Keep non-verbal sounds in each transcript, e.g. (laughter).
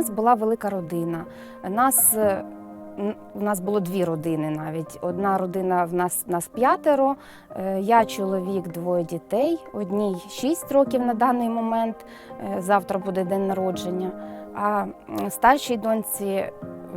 нас була велика родина. Нас е, у нас було дві родини навіть. Одна родина в нас, нас п'ятеро. Е, Я чоловік, двоє дітей. Одній 6 років на даний момент. Е, Завтра буде день народження. А старшій доньці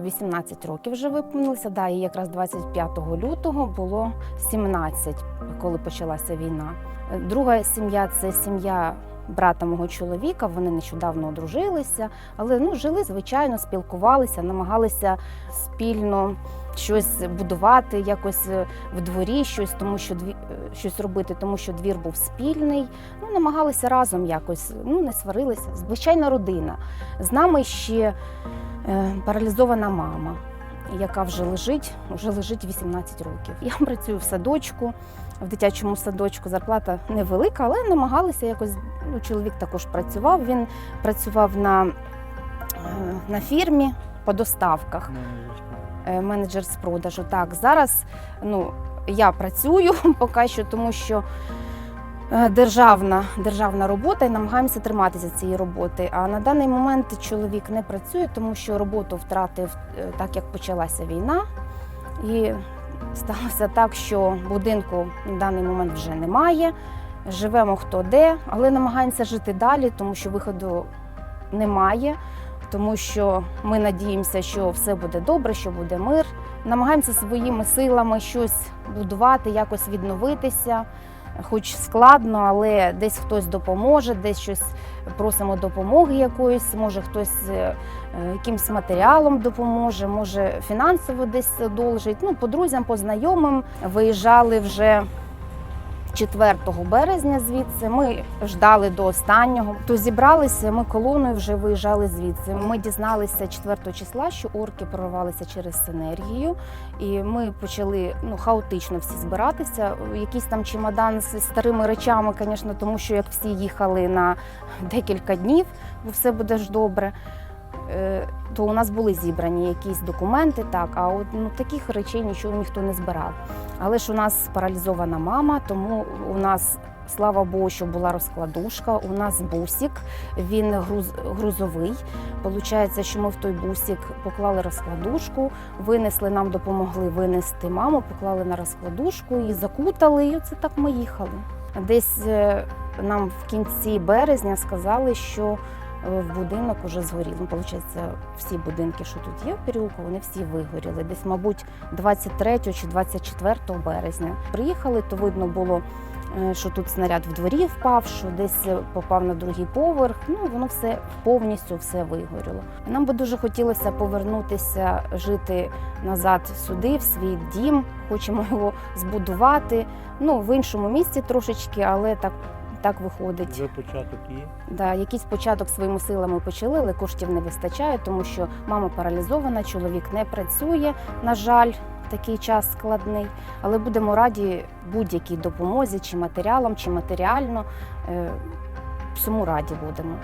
18 років вже виповнилося. Да, і якраз 25 лютого було 17, коли почалася війна. Е, Друга сім'я це сім'я брата мого чоловіка. Вони нещодавно одружилися, але ну жили звичайно, спілкувалися, намагалися спільно щось будувати, якось е, в дворі, щось тому, що дві, е, щось робити, тому що двір був спільний. Ну намагалися разом якось, ну не сварилися. Звичайна родина. З нами ще е, паралізована мама. Яка вже лежить, вже лежить 18 років. Я працюю в садочку, в дитячому садочку. Зарплата невелика, але намагалися якось. Ну, чоловік також працював. Він працював на, е, на фірмі по доставках е, менеджер з продажу. Так, зараз ну, я працюю (laughs) поки що, тому що державна, державна робота і намагаємося триматися цієї роботи. А на даний момент чоловік не працює, тому що роботу втратив е, так, як почалася війна. І сталося так, що будинку на даний момент вже немає. Живемо хто де, але намагаємося жити далі, тому що виходу немає тому що ми надіємося, що все буде добре, що буде мир. Намагаємося своїми силами щось будувати, якось відновитися. Хоч складно, але десь хтось допоможе, десь щось просимо допомоги якоїсь, може хтось е, е, якимсь матеріалом допоможе, може фінансово десь одолжить. Ну, по друзям, по знайомим виїжджали вже 4 березня звідси. Ми ждали до останнього. То зібралися. Ми колоною вже виїжджали звідси. Ми дізналися 4 числа, що орки прорвалися через синергію, і ми почали ну хаотично всі збиратися. Якийсь там чемодан з старими речами, звісно, тому що як всі їхали на декілька днів, бо все буде ж добре. Е, То у нас були зібрані якісь документи, так а от ну таких речей нічого ніхто не збирав. Але ж у нас паралізована мама, тому у нас, слава Богу, що була розкладушка. У нас бусик, він груз, грузовий. Получається, що ми в той бусик поклали розкладушку, винесли, нам допомогли винести маму, поклали на розкладушку і закутали. І оце так ми їхали. Десь е, нам в кінці березня сказали, що в будинок уже згорів. Ну, Получається, всі будинки, що тут є в переулку, вони всі вигоріли. Десь, мабуть, 23 чи 24 березня. Приїхали, то видно було, е, що тут снаряд в дворі впав, що десь е, попав на другий поверх. Ну воно все повністю все вигоріло. Нам би дуже хотілося повернутися жити назад сюди, в свій дім. Хочемо його збудувати. Ну в іншому місці трошечки, але так. Так виходить. Вже початок є. Да, якийсь початок своїми силами почали, але коштів не вистачає, тому що мама паралізована, чоловік не працює. На жаль, такий час складний. Але будемо раді будь-якій допомозі, чи матеріалом, чи матеріально. Е, Всьому раді будемо.